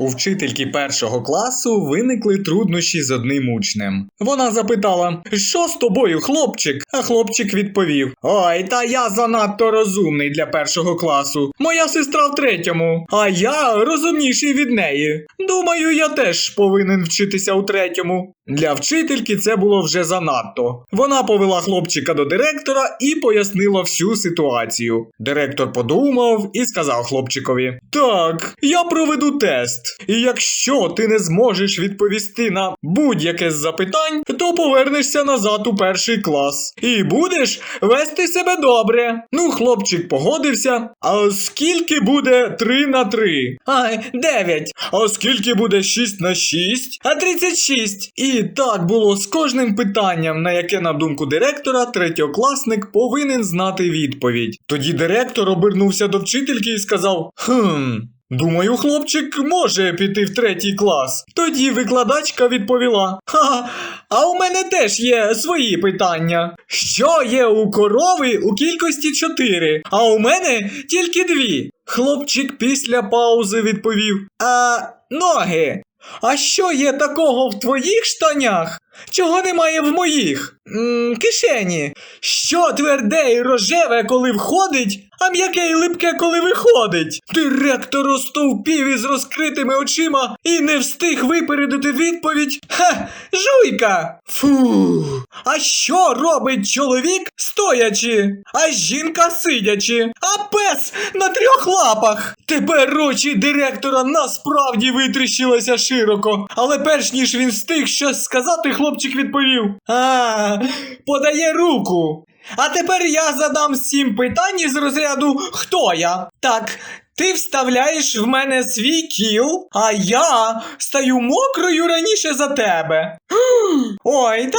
У вчительки першого класу виникли труднощі з одним учнем. Вона запитала: Що з тобою, хлопчик? А хлопчик відповів: Ой, та я занадто розумний для першого класу. Моя сестра в третьому, а я розумніший від неї. Думаю, я теж повинен вчитися у третьому. Для вчительки це було вже занадто. Вона повела хлопчика до директора і пояснила всю ситуацію. Директор подумав і сказав хлопчикові: Так, я проведу тест. І якщо ти не зможеш відповісти на будь-яке з запитань, то повернешся назад у перший клас і будеш вести себе добре. Ну, хлопчик погодився. А скільки буде 3 на 3? Ай, 9. А скільки буде 6 на 6? А 36. І так було з кожним питанням, на яке, на думку директора, третьокласник повинен знати відповідь. Тоді директор обернувся до вчительки і сказав: Хм. Думаю, хлопчик може піти в третій клас. Тоді викладачка відповіла: Ха, а у мене теж є свої питання. Що є у корови у кількості чотири, а у мене тільки дві. Хлопчик після паузи відповів: А ноги. А що є такого в твоїх штанях? Чого немає в моїх? м кишені. Що тверде і рожеве, коли входить, а м'яке і липке, коли виходить? Директор остовпів із розкритими очима і не встиг випередити відповідь. Ха, жуйка! Фу. А що робить чоловік стоячи, а жінка сидячи, а пес на трьох лапах? Тепер очі директора насправді витріщилися широко, але перш ніж він встиг щось сказати, хлопчик відповів: А, подає руку. А тепер я задам сім питань із розряду Хто я? Так. Ти вставляєш в мене свій кіл, а я стаю мокрою раніше за тебе. Ой, та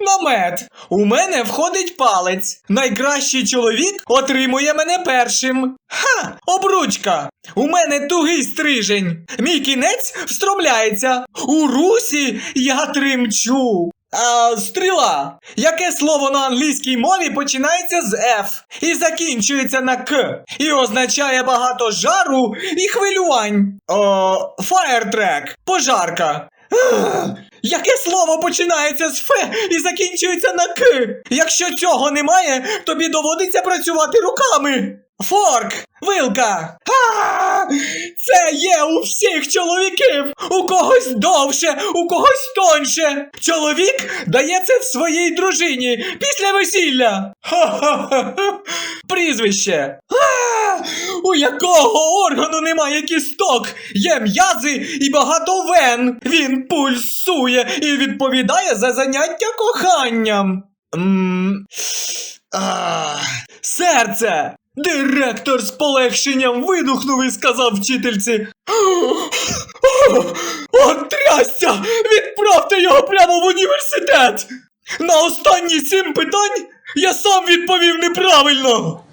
намет. У мене входить палець. Найкращий чоловік отримує мене першим. Ха! Обручка! У мене тугий стрижень. Мій кінець встромляється. У русі я тремчу. А, стріла. Яке слово на англійській мові починається з F і закінчується на К і означає багато жару і хвилювань. О, firetrack. Пожарка. Яке слово починається з Ф і закінчується на К? Якщо цього немає, тобі доводиться працювати руками. Форк, вилка. А, це є у всіх чоловіків. У когось довше, у когось тоньше. Чоловік дає це в своїй дружині після весілля. Ха-ха-ха. Прізвище. А, у якого органу немає кісток, є м'язи і багато вен. Він пульсує і відповідає за заняття коханням. Серце. Директор з полегшенням видухнув і сказав вчительці. От трясся! Відправте його прямо в університет! На останні сім питань я сам відповів неправильно.